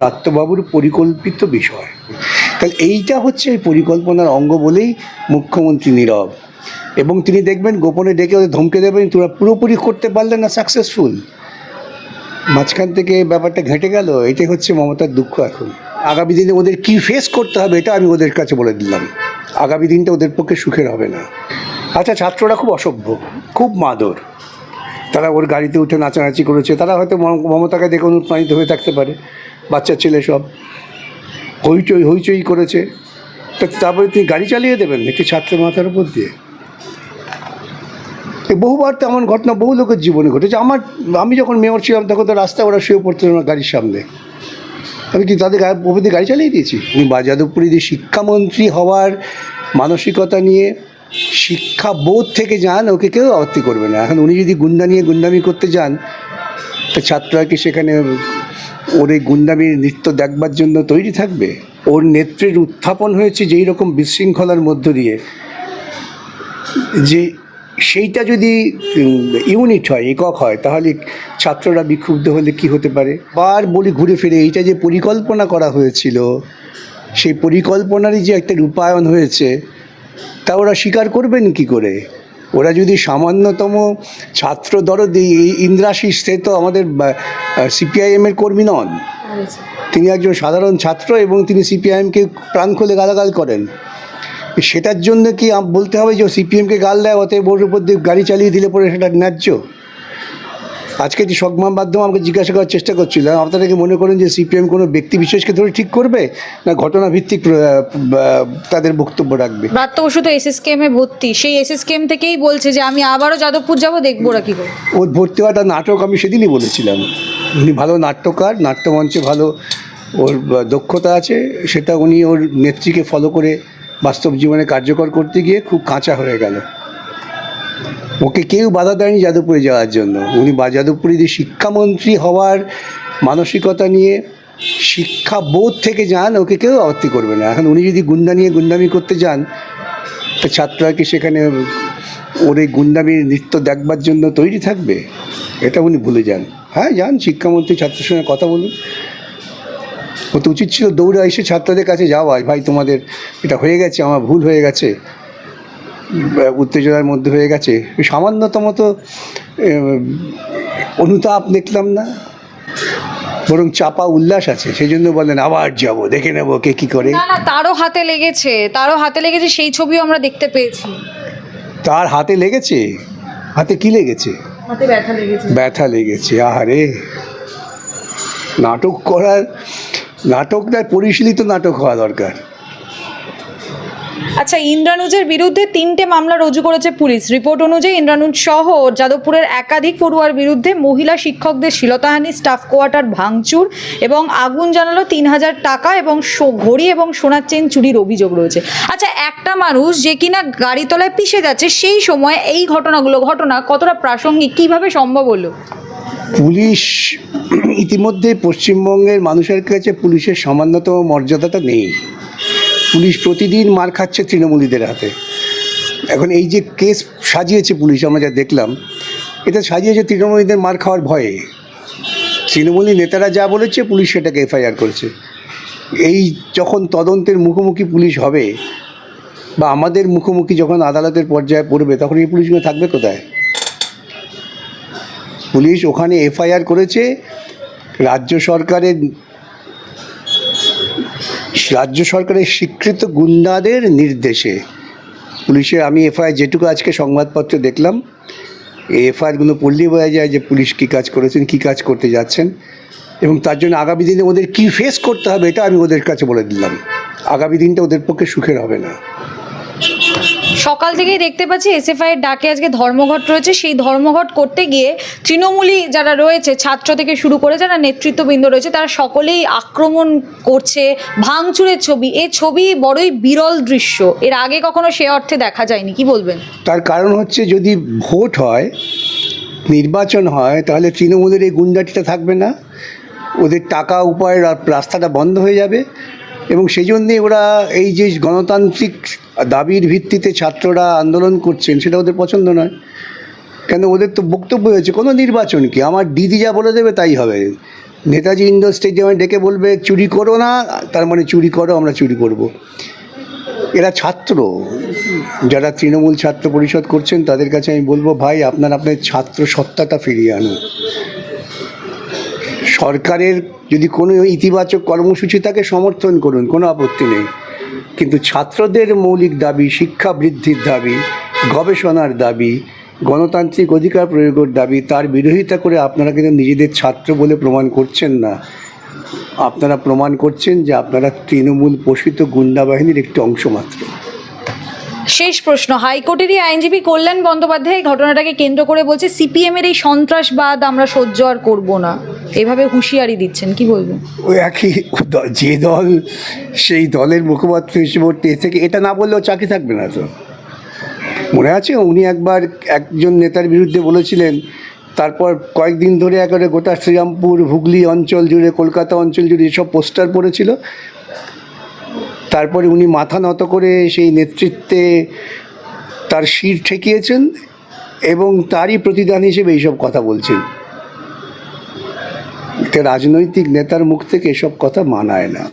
দত্তবাবুর পরিকল্পিত বিষয়। তাহলে এইটা হচ্ছে এই পরিকল্পনার অঙ্গ বলেই মুখ্যমন্ত্রী নীরব। এবং তিনি দেখবেন গোপনে ডেকে ওদের ধমকে দেবেন তোরা পুরোপুরি করতে পারলে না সাকসেসফুল মাঝখান থেকে ব্যাপারটা ঘেঁটে গেল, এটাই হচ্ছে মমতার দুঃখ এখন। আগামী দিনে ওদের কি ফেস করতে হবে, এটা আমি ওদের কাছে বলে দিলাম। আগামী দিনটা ওদের পক্ষে সুখের হবে না। আচ্ছা ছাত্ররা খুব অসভ্য, খুব মাদর। তারা ওর গাড়িতে উঠে নাচানাচি করেছে, তারা হয়তো মম- মমতাকে দেখে অনুপ্রাণিত হয়ে থাকতে পারে। বাচ্চা ছেলে সব। হইচই হইচই করেছে। তারপরে তিনি গাড়ি চালিয়ে দেবেন একটি ছাত্রের মাথার উপর দিয়ে। বহুবার তেমন ঘটনা বহু লোকের জীবনে ঘটেছে। আমার, আমি যখন মেয়র ছিলাম, তখন তো রাস্তায় ওরা শুয়ে পড়তো না গাড়ির সামনে। আমি কি তাদের প্রভৃতি গাড়ি চালিয়ে দিয়েছি? উনি বাজাদুপুরি দিয়ে শিক্ষামন্ত্রী হওয়ার মানসিকতা নিয়ে শিক্ষা বোধ থেকে যান, ওকে কেউ আপত্তি করবে না। এখন উনি যদি গুন্ডা নিয়ে গুন্ডামি করতে যান, তো ছাত্ররা কি সেখানে ওর এই গুন্ডামির নৃত্য দেখবার জন্য তৈরি থাকবে? ওর নেত্রের উত্থাপন হয়েছে যেই রকম বিশৃঙ্খলার মধ্য দিয়ে। যে সেইটা যদি ইউনিট হয়, একক হয়, তাহলে ছাত্ররা বিক্ষুব্ধ হলে কি হতে পারে? বার বলি ঘুরে ফিরে, এইটা যে পরিকল্পনা করা হয়েছিল, সেই পরিকল্পনারই যে একটা রূপায়ণ হয়েছে, তা ওরা স্বীকার করবেন কি করে? ওরা যদি সামান্যতম ছাত্র দরদি ইন্দ্রাশিস সে তো আমাদের সিপিআইএমের কর্মী নন। তিনি একজন সাধারণ ছাত্র এবং তিনি সিপিআইএমকে প্রাণ খুলে গালাগাল করেন। সেটার জন্য কি বলতে হবে যে সিপিএমকে গাল দেয়, অতএব ওর উপর দিয়ে গাড়ি চালিয়ে দিলে পরে সেটা ন্যায্য? আজকে যে সংবাদ মাধ্যম আমাকে জিজ্ঞাসা করার চেষ্টা করছিল আপনারা কি মনে করেন যে সিপিএম কোনো ব্যক্তি বিশেষকে ধরে ঠিক করবে না ঘটনা ভিত্তিক তাদের বক্তব্য রাখবে? ব্রাত্য বসু তো এসএসকেএম এ ভর্তি সেই এসএসকেএম থেকেই বলছে যে আমি আবারও যাদবপুর যাব দেখব ওরা কি করে। ওর ভর্তি হওয়াটা নাটক আমি সেদিনই বলেছিলাম। উনি ভালো নাট্যকার নাট্যমঞ্চে ভালো ওর দক্ষতা আছে সেটা উনি ওর নেত্রীকে ফলো করে বাস্তব জীবনে কার্যকর করতে গিয়ে খুব কাঁচা হয়ে গেল। ওকে কেউ বাধা দেয়নি যাদবপুরে যাওয়ার জন্য। উনি বা যাদবপুরে যে শিক্ষামন্ত্রী হওয়ার মানসিকতা নিয়ে শিক্ষা বোধ থেকে যান, ওকে কেউ আপত্তি করবে না। এখন উনি যদি গুন্ডা নিয়ে গুন্ডামি করতে যান, তো ছাত্ররা কি সেখানে ওর এই গুন্ডামির নৃত্য দেখবার জন্য তৈরি থাকবে? এটা উনি ভুলে যান। হ্যাঁ যান, শিক্ষামন্ত্রী ছাত্রের সঙ্গে কথা বলুন। ও তো উচিত ছিল দৌড়ে, এসে ছাত্রদের কাছে যাওয়া, ভাই, তোমাদের এটা হয়ে গেছে, আমার ভুল হয়ে গেছে। উত্তেজনার মধ্যে হয়ে গেছে। সামান্যতম তো অনুতাপ দেখলাম না বরং চাপা উল্লাস আছে। সেই জন্য বলেন আবার যাব দেখে নেব কে কী করে। না না তারও হাতে লেগেছে তারও হাতে লেগেছে সেই ছবিও আমরা দেখতে পেয়েছি। তার হাতে লেগেছে? হাতে কি লেগেছে? হাতে ব্যথা লেগেছে। ব্যথা লেগেছে আহারে। নাটক করার নাটক নাটকটা পরিশীলিত নাটক হওয়া দরকার। আচ্ছা ইন্দ্রানুজের বিরুদ্ধে তিনটে মামলা রুজু করেছে পুলিশ। রিপোর্ট অনুযায়ী ইন্দ্রানুজ সহ যাদবপুরের একাধিক পড়ুয়ার বিরুদ্ধে মহিলা শিক্ষকদের শ্লীলতাহানি স্টাফ কোয়ার্টার ভাঙচুর এবং আগুন জানালো তিন হাজার টাকা এবং ঘড়ি এবং সোনার চেন চুরির অভিযোগ রয়েছে। আচ্ছা একটা মানুষ যে কিনা গাড়িতলায় পিষে যাচ্ছে, সেই সময় এই ঘটনাগুলো, ঘটনা কতটা প্রাসঙ্গিক? কীভাবে সম্ভব হলো? পুলিশ ইতিমধ্যে পশ্চিমবঙ্গের মানুষের কাছে পুলিশের সামান্যতম মর্যাদাটা নেই। পুলিশ প্রতিদিন মার খাচ্ছে তৃণমূলীদের হাতে। এখন এই যে কেস সাজিয়েছে পুলিশ, আমরা যা দেখলাম, এটা সাজিয়েছে তৃণমূলীদের মার খাওয়ার ভয়ে। তৃণমূলী নেতারা যা বলেছে, পুলিশ সেটাকে এফআইআর করেছে। এই যখন তদন্তের মুখোমুখি পুলিশ হবে, বা আমাদের মুখোমুখি যখন আদালতের পর্যায়ে পড়বে, তখন এই পুলিশগুলো থাকবে কোথায়? পুলিশ ওখানে এফআইআর করেছে, রাজ্য সরকারের রাজ্য সরকারের স্বীকৃত গুন্ডাদের নির্দেশে। পুলিশের আমি এফআইআর যেটুকু আজকে সংবাদপত্র দেখলাম, এই এফআইআরগুলো পড়লেই বোঝা যায় যে পুলিশ কী কাজ করেছেন, কী কাজ করতে যাচ্ছেন এবং তার জন্য আগামী দিনে ওদের কী ফেস করতে হবে এটা আমি ওদের কাছে বলে দিলাম। আগামী দিনটা ওদের পক্ষে সুখের হবে না। সকাল থেকেই দেখতে পাচ্ছি এসএফআই এর ডাকে আজকে ধর্মঘট রয়েছে। সেই ধর্মঘট করতে গিয়ে তৃণমূলী যারা রয়েছে, ছাত্র থেকে শুরু করে যারা নেতৃত্ববৃন্দ রয়েছে, তারা সকলেই আক্রমণ করছে, ভাঙচুরের ছবি। এ ছবি বড়ই বিরল দৃশ্য। এর আগে কখনো সে অর্থে দেখা যায়নি। কি বলবেন? তার কারণ হচ্ছে যদি ভোট হয়, নির্বাচন হয়, তাহলে তৃণমূলের এই গুন্ডাটিটা থাকবে না। ওদের টাকা উপায়ের রা- রাস্তাটা বন্ধ হয়ে যাবে। এবং সেই জন্যে ওরা এই যে গণতান্ত্রিক দাবির ভিত্তিতে ছাত্ররা আন্দোলন করছেন, সেটা ওদের পছন্দ নয়। কেন ওদের তো বক্তব্য হয়েছে কোনো নির্বাচন কি? আমার দিদি যা বলে দেবে তাই হবে। নেতাজি ইন্ডোর স্টেডিয়ামে ডেকে বলবে, চুরি করো না। তার মানে চুরি করো, আমরা চুরি করব। এরা ছাত্র। যারা তৃণমূল ছাত্র পরিষদ করছেন, তাদের কাছে আমি বলব, ভাই, আপনার আপনার ছাত্র সত্তাটা ফিরিয়ে আনুন। সরকারের যদি কোনো ইতিবাচক কর্মসূচি থাকে, সমর্থন করুন, কোনো আপত্তি নেই। কিন্তু ছাত্রদের মৌলিক দাবি, শিক্ষা বৃদ্ধির দাবি, গবেষণার দাবি, গণতান্ত্রিক অধিকার প্রয়োগের দাবি, তার বিরোধিতা করে আপনারা কিন্তু নিজেদের ছাত্র বলে প্রমাণ করছেন না। আপনারা প্রমাণ করছেন যে আপনারা তৃণমূল পোষিত গুন্ডা বাহিনীর একটি অংশ মাত্র। শেষ প্রশ্ন, হাইকোর্টেরই আইনজীবী কল্যাণ বন্দ্যোপাধ্যায় ঘটনাটাকে কেন্দ্র করে বলছে সিপিএম এর এই সন্ত্রাসবাদ আমরা সহ্য আর করব না। এভাবে হুঁশিয়ারি দিচ্ছেন, কি বলবেন? ওই একই যে দল সেই দলের মুখপাত্র হিসেবে থেকে এটা না বললেও চাকরি থাকবে না তো। মনে আছে উনি একবার একজন নেতার বিরুদ্ধে বলেছিলেন, তারপর কয়েকদিন ধরে একেবারে গোটা শ্রীরামপুর, হুগলি অঞ্চল জুড়ে, কলকাতা অঞ্চল জুড়ে এসব পোস্টার পড়েছিল তারপরে উনি মাথা নত করে সেই নেতৃত্বে তার শির ঠেকিয়েছেন এবং তারই প্রতিদান হিসেবে এইসব কথা বলছেন। একটা রাজনৈতিক নেতার মুখ থেকে এসব কথা মানায় না।